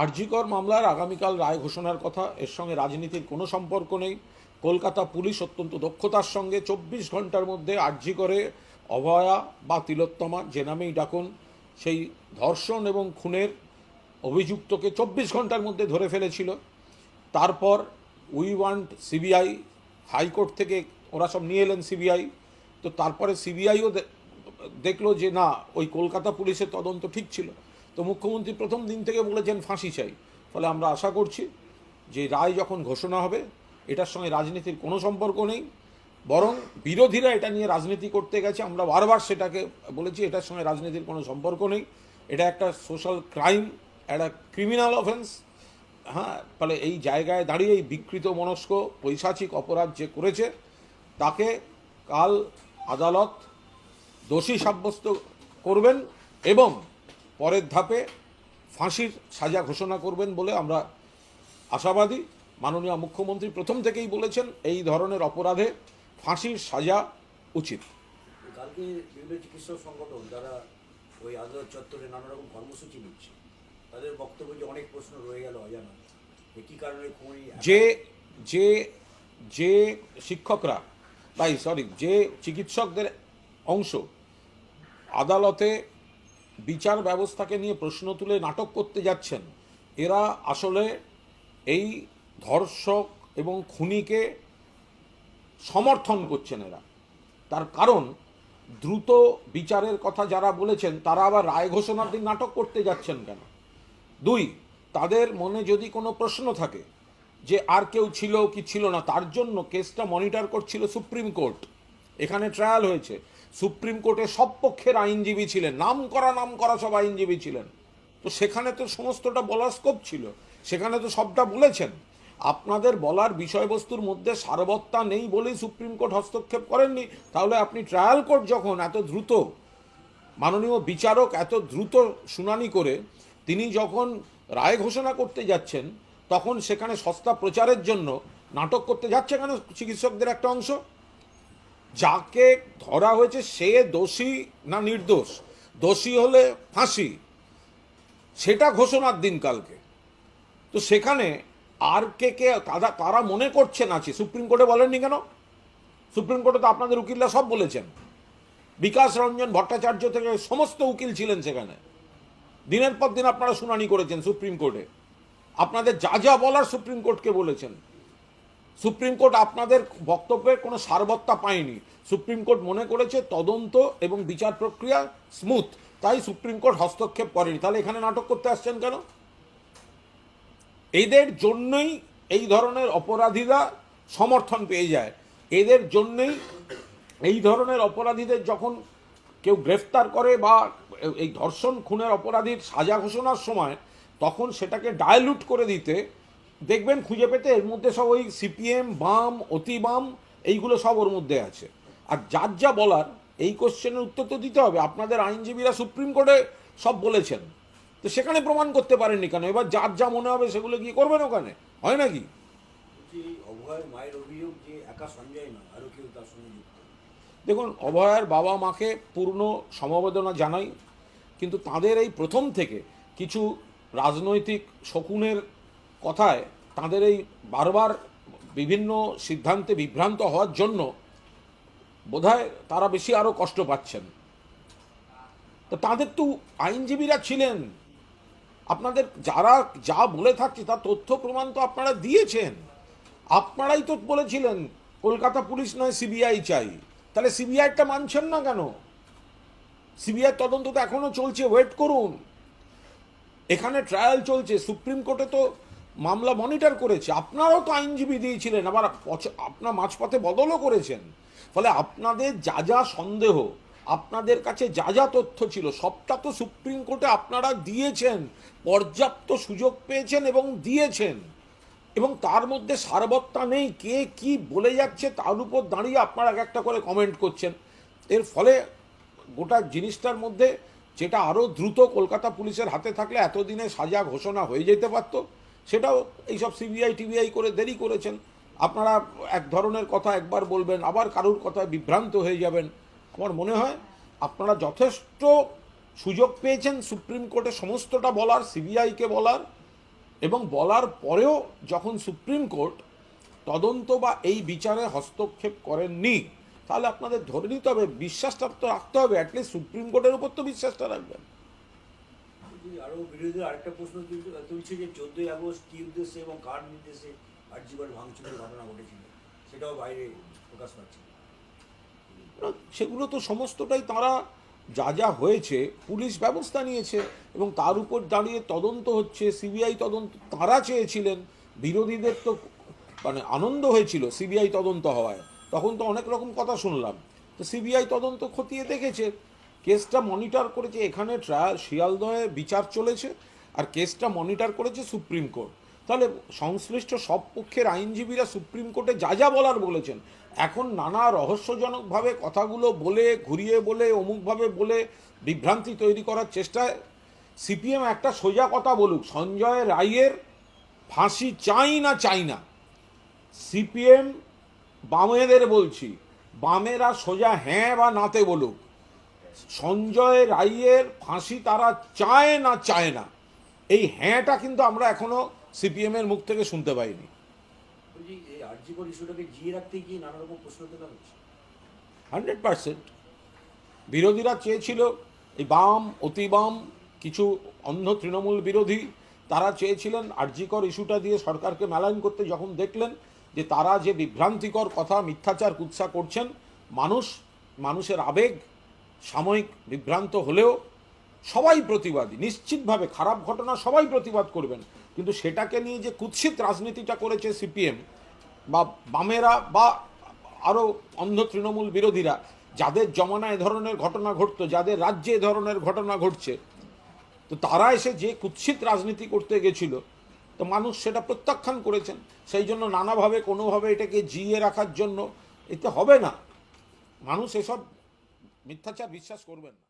আরজিকর মামলার আগামীকাল রায় ঘোষণার কথা। এর সঙ্গে রাজনীতির কোনো সম্পর্ক নেই। কলকাতা পুলিশ অত্যন্ত দক্ষতার সঙ্গে চব্বিশ ঘণ্টার মধ্যে আরজিকরে অভয়া বা তিলোত্তমা যে নামেই ডাকুন, সেই ধর্ষণ এবং খুনের অভিযুক্তকে চব্বিশ ঘণ্টার মধ্যে ধরে ফেলেছিল। তারপর উই ওয়ান্ট সিবিআই, হাইকোর্ট থেকে ওরা সব নিয়ে এলেন সিবিআই। তো তারপরে সিবিআইও দেখল যে না, ওই কলকাতা পুলিশের তদন্ত ঠিক ছিল। তো মুখ্যমন্ত্রী প্রথম দিন থেকে বলেছেন, ফাঁসি চাই। ফলে আমরা আশা করছি যে রায় যখন ঘোষণা হবে, এটার সঙ্গে রাজনীতির কোনো সম্পর্ক নেই। বরং বিরোধীরা এটা নিয়ে রাজনীতি করতে গেছে। আমরা বারবার সেটাকে বলেছি, এটার সঙ্গে রাজনীতির কোনো সম্পর্ক নেই। এটা একটা সোশ্যাল ক্রাইম, একটা ক্রিমিনাল অফেন্স। হ্যাঁ ফলে এই জায়গায় দাঁড়িয়ে এই বিকৃত মনস্ক, পৈশাচিক অপরাধ যে করেছে, তাকে কাল আদালত দোষী সাব্যস্ত করবেন এবং পরের ধাপে ফাঁসির সাজা ঘোষণা করবেন বলে আমরা আশাবাদী। মাননীয় মুখ্যমন্ত্রী প্রথম থেকেই বলেছেন এই ধরনের অপরাধে ফাঁসির সাজা উচিত। কালকে বিভিন্ন চিকিৎসক সংগঠন যারা ওই আদালত চত্বরে নানা রকম কর্মসূচি নিচ্ছে তাদের বক্তব্য যে অনেক প্রশ্ন রয়ে গেল অজানা। যে কী কারণে যে যে যে শিক্ষকরা তাই সরি যে চিকিৎসকদের অংশ আদালতে বিচার ব্যবস্থাকে নিয়ে প্রশ্ন তুলে নাটক করতে যাচ্ছেন। এরা আসলে এই ধর্ষক এবং খুনিকে সমর্থন করছেন এরা। তার কারণ, দ্রুত বিচারের কথা যারা বলেছেন, তারা আবার রায় ঘোষণার দিন নাটক করতে যাচ্ছেন কেন? দুই, তাদের মনে যদি কোনো প্রশ্ন থাকে যে আর কেউ ছিল কি ছিল না, তার জন্য কেসটা মনিটর করছিল সুপ্রিম কোর্ট। এখানে ট্রায়াল হয়েছে। সুপ্রিম কোর্টে সব পক্ষের আইনজীবী ছিলেন। নাম করা নাম করা সব আইনজীবী ছিলেন। তো সেখানে তো সমস্তটা বলার স্কোপ ছিল। সেখানে তো সবটা বলেছেন। আপনাদের বলার বিষয়বস্তুর মধ্যে সারবত্তা নেই বলেই সুপ্রিম কোর্ট হস্তক্ষেপ করেননি। তাহলে আপনি ট্রায়াল কোর্ট যখন এত দ্রুত, মাননীয় বিচারক এত দ্রুত শুনানি করে, তিনি যখন রায় ঘোষণা করতে যাচ্ছেন, তখন সেখানে সস্তা প্রচারের জন্য নাটক করতে যাচ্ছে কেন চিকিৎসকদের একটা অংশ? যাকে ধরা হয়েছে সে দোষী না নির্দোষ? দোষী হলে ফাঁসি। সেটা ঘোষণার দিন কালকে। তো সেখানে আর কে কে তারা তারা মনে করছেন আছে? সুপ্রিম কোর্টে বলেননি কেন? সুপ্রিম কোর্টে তো আপনাদের উকিলরা সব বলেছেন। বিকাশ রঞ্জন ভট্টাচার্য থেকে সমস্ত উকিল ছিলেন সেখানে। দিনের পর দিন আপনারা শুনানি করেছেন সুপ্রিম কোর্টে। আপনাদের যা যা বলার সুপ্রিম কোর্টকে বলেছেন। সুপ্রিম কোর্ট আপনাদের বক্তব্যের কোনো সারবত্তা পায়নি। সুপ্রিম কোর্ট মনে করেছে তদন্ত এবং বিচার প্রক্রিয়া স্মুথ, তাই সুপ্রিম কোর্ট হস্তক্ষেপ করেনি। তাহলে এখানে নাটক করতে আসছেন কেন? এদের জন্যই এই ধরনের অপরাধীরা সমর্থন পেয়ে যায়। এদের জন্যই এই ধরনের অপরাধীদের যখন কেউ গ্রেফতার করে বা এই ধর্ষণ, খুনের অপরাধীর সাজা ঘোষণার সময়, তখন সেটাকে ডায়লুট করে দিতে দেখবেন খুঁজে পেতে এর মধ্যে সব ওই সিপিএম বাম অতি বাম এইগুলো সব ওর মধ্যে আছে। আর যার যা বলার এই কোশ্চেনের উত্তর তো দিতে হবে। আপনাদের আইনজীবীরা সুপ্রিম কোর্টে সব বলেছেন। তো সেখানে প্রমাণ করতে পারেননি কেন? এবার যার যা মনে হবে সেগুলো গিয়ে করবেন ওখানে। হয় নাকি? দেখুন অভয়ার বাবা মাকে পূর্ণ সমবেদনা জানাই কিন্তু তাদের এই প্রথম থেকে কিছু রাজনৈতিক শকুনের কথায় তাদের এই বারবার বিভিন্ন সিদ্ধান্তে বিভ্রান্ত হওয়ার জন্য বোধহয় তারা বেশি আরও কষ্ট পাচ্ছেন। তো তাদের তো আইনজীবীরা ছিলেন। আপনাদের যারা যা বলে থাকছে তার তথ্য প্রমাণ তো আপনারা দিয়েছেন। আপনারাই তো বলেছিলেন, কলকাতা পুলিশ নয়, সিবিআই চাই। তাহলে সিবিআইটা মানছেন না কেন? সিবিআই তদন্ত তো এখনও চলছে, ওয়েট করুন। এখানে ট্রায়াল চলছে, সুপ্রিম কোর্টে তো মামলা মনিটর করেছে, আপনারাও তো আইনজীবী দিয়েছিলেন, আবার আপনার মাঝপথে বদলও করেছেন। ফলে আপনাদের যা যা সন্দেহ, আপনাদের কাছে যা যা তথ্য ছিল, সবটা তো সুপ্রিম কোর্টে আপনারা দিয়েছেন, পর্যাপ্ত সুযোগ পেয়েছেন এবং দিয়েছেন। এবং তার মধ্যে সারবত্তা নেই, কে কি বলে যাচ্ছে তার উপর দাঁড়িয়ে আপনারা এক একটা করে কমেন্ট করছেন। এর ফলে গোটা জিনিসটার মধ্যে যেটা আরও দ্রুত কলকাতা পুলিশের হাতে থাকলে এতদিনে সাজা ঘোষণা হয়ে যেতে পারত। সেটাও এইসব সিবিআই টিবিআই করে দেরি করেছেন। আপনারা এক ধরনের কথা একবার বলবেন, আবার কারুর কথায় বিভ্রান্ত হয়ে যাবেন। আমার মনে হয় আপনারা যথেষ্ট সুযোগ পেয়েছেন সুপ্রিম কোর্টে সমস্তটা বলার সিবিআইকে বলার, এবং বলার পরেও যখন সুপ্রিম কোর্ট তদন্ত বা এই বিচারে হস্তক্ষেপ করেননি, তাহলে আপনাদের ধরে নিতে হবে, বিশ্বাসটা তো রাখতে হবে অ্যাটলিস্ট সুপ্রিম কোর্টের উপর তো বিশ্বাসটা রাখবেন। বলছি, আরও বিরোধীদের আরেকটা প্রশ্ন তুলছে যে চোদ্দই আগস্ট কি উদ্দেশ্যে এবং কার নির্দেশে আর্জিবার ভাঙচুরের ঘটনা ঘটেছিল? সেটাও বাইরে প্রকাশ পাচ্ছে। সেগুলো তো সমস্তটাই তারা যা যা হয়েছে পুলিশ ব্যবস্থা নিয়েছে এবং তার উপর দাঁড়িয়ে তদন্ত হচ্ছে সিবিআই তদন্ত তারা চেয়েছিলেন বিরোধীদের তো মানে আনন্দ হয়েছিল সিবিআই তদন্ত হওয়ায়। তখন তো অনেক রকম কথা শুনলাম। তো সিবিআই তদন্ত খতিয়ে দেখেছে। কেসটা মনিটর করেছে, এখানে ট্রায়াল, শিয়ালদহে বিচার চলেছে, আর কেসটা মনিটর করেছে সুপ্রিম কোর্ট। তাহলে সংশ্লিষ্ট সব পক্ষের আইনজীবীরা সুপ্রিম কোর্টে যা যা বলার বলেছেন, এখন নানা রহস্যজনকভাবে কথাগুলো বলে, ঘুরিয়ে বলে, অমুকভাবে বলে বিভ্রান্তি তৈরি করার চেষ্টায় সিপিএম একটা সোজা কথা বলুক, সঞ্জয় রায়ের ফাঁসি চাই না চাই না। সিপিএম বামেদের বলছি, বামেরা সোজা হ্যাঁ বা নাতে বলুক। সঞ্জয় রায়ের ফাঁসি তারা চায় না চায় না। এই হ্যাঁটা কিন্তু আমরা এখনও সিপিএম এর মুখ থেকে শুনতে পাইনি। Hundred percent. বিরোধীরা চেয়েছিল এই বাম অতি বাম কিছু অন্ধ তৃণমূল বিরোধী তারা চেয়েছিলেন আর্জিকর ইস্যুটা দিয়ে সরকারকে মেলাইন করতে যখন দেখলেন যে তারা যে বিভ্রান্তিকর কথা মিথ্যাচার কুৎসা করছেন মানুষ মানুষের আবেগ সাময়িক বিভ্রান্ত হলেও সবাই প্রতিবাদী, নিশ্চিতভাবে খারাপ ঘটনা সবাই প্রতিবাদ করবেন। কিন্তু সেটাকে নিয়ে যে কুৎসিত রাজনীতিটা করেছে সিপিএম বা বামেরা বা আরও অন্ধ তৃণমূল বিরোধীরা, যাদের জমানা এ ধরনের ঘটনা ঘটতো, যাদের রাজ্যে এ ধরনের ঘটনা ঘটছে, তো তারা এসে যে কুৎসিত রাজনীতি করতে গেছিল, তো মানুষ সেটা প্রত্যাখ্যান করেছেন। সেই জন্য নানাভাবে কোনোভাবে এটাকে জিয়ে রাখার জন্য এতে হবে না। মানুষ এসব মিথ্যাচার বিশ্বাস করবেন না।